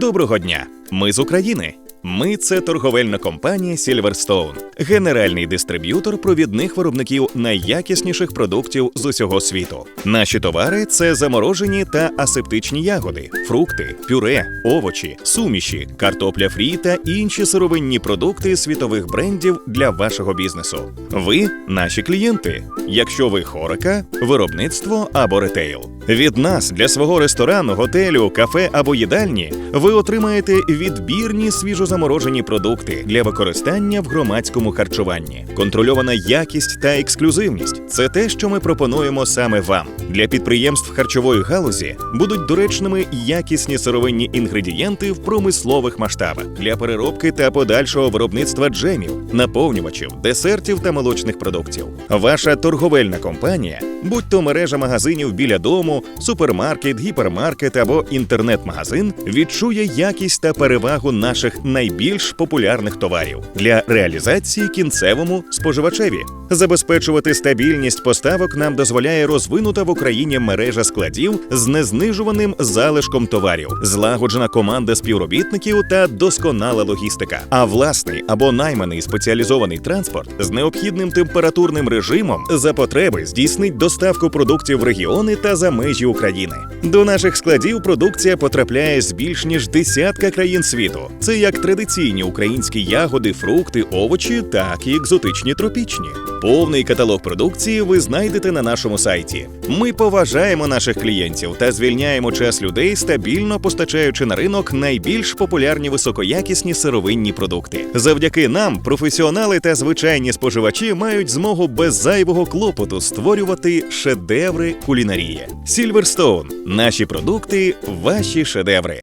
Доброго дня! Ми з України. Ми це торговельна компанія Silverstone, генеральний дистриб'ютор провідних виробників найякісніших продуктів з усього світу. Наші товари це заморожені та асептичні ягоди, фрукти, пюре, овочі, суміші, картопля фрі та інші сировинні продукти світових брендів для вашого бізнесу. Ви наші клієнти. Якщо ви хорика, виробництво або ретейл. Від нас для свого ресторану, готелю, кафе або їдальні ви отримаєте відбірні свіжозаморожені продукти для використання в громадському харчуванні. Контрольована якість та ексклюзивність це те, що ми пропонуємо саме вам. Для підприємств харчової галузі будуть доречними якісні сировинні інгредієнти в промислових масштабах для переробки та подальшого виробництва джемів, наповнювачів, десертів та молочних продуктів. Ваша торговельна компанія, будь то мережа магазинів біля дому, супермаркет, гіпермаркет або інтернет-магазин, відчує якість та перевагу наших найбільш популярних товарів для реалізації кінцевому споживачеві. Забезпечувати стабільність поставок нам дозволяє розвинута в Україні мережа складів з незнижуваним залишком товарів, злагоджена команда співробітників та досконала логістика. А власний або найманий спеціалізований транспорт з необхідним температурним режимом за потреби здійснить доставку продуктів в регіони та за межі України. До наших складів продукція потрапляє з більш ніж десятка країн світу. Це як традиційні українські ягоди, фрукти, овочі, так і екзотичні тропічні. Повний каталог продукції ви знайдете на нашому сайті. Ми поважаємо наших клієнтів та звільняємо час людей, стабільно постачаючи на ринок найбільш популярні високоякісні сировинні продукти. Завдяки нам професіонали та звичайні споживачі мають змогу без зайвого клопоту створювати шедеври кулінарії. Сільверстоун. – наші продукти, ваші шедеври.